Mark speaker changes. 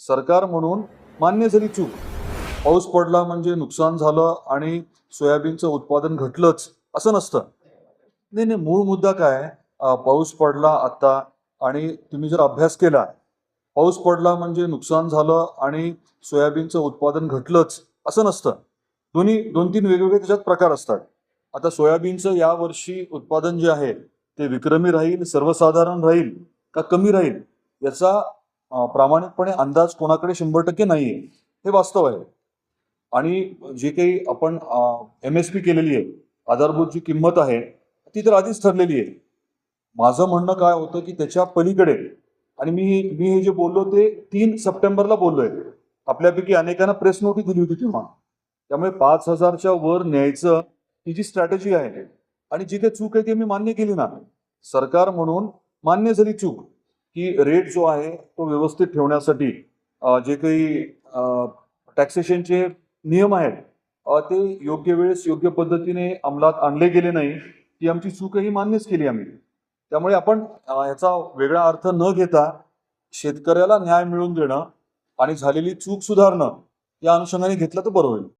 Speaker 1: सरकार म्हणून मान्य झाली चूक पाऊस पडला म्हणजे नुकसान झालं आणि सोयाबीनचं उत्पादन घटलंच असं नसतं. नाही नाही मूळ मुद्दा काय? पाऊस पडला आत्ता आणि तुम्ही जर अभ्यास केला पाऊस पडला म्हणजे नुकसान झालं आणि सोयाबीनचं उत्पादन घटलंच असं नसतं. दोन्ही दोन तीन वेगवेगळे त्याच्यात प्रकार असतात. आता सोयाबीनचं यावर्षी उत्पादन जे आहे ते विक्रमी राहील सर्वसाधारण राहील का कमी राहील याचा प्रामाणिकपणे अंदाज कोणाकडे शंभर टक्के नाही आहे हे वास्तव आहे. आणि जे काही आपण एम एस पी केलेली आहे आधारभूत जी किंमत आहे ती तर आधीच ठरलेली आहे. माझं म्हणणं काय होतं की त्याच्या पलीकडे आणि मी मी हे जे बोललो ते तीन सप्टेंबरला बोललोय. आपल्यापैकी अनेकांना प्रेस नोटीस दिली होती तेव्हा. त्यामुळे पाच हजारच्या वर न्यायचं ही जी स्ट्रॅटेजी आहे आणि जी काही चूक आहे ती मी मान्य केली ना. सरकार म्हणून मान्य झाली चूक. की रेट जो आहे तो व्यवस्थित ठेवण्यासाठी जे काही टॅक्सेशनचे नियम आहेत ते योग्य वेळेस योग्य पद्धतीने अंमलात आणले गेले नाही ती आमची चूकही मान्यच केली आम्ही. त्यामुळे आपण याचा ह्याचा वेगळा अर्थ न घेता शेतकऱ्याला न्याय मिळवून देणं आणि झालेली चूक सुधारणं या अनुषंगाने घेतलं तर बरं होईल.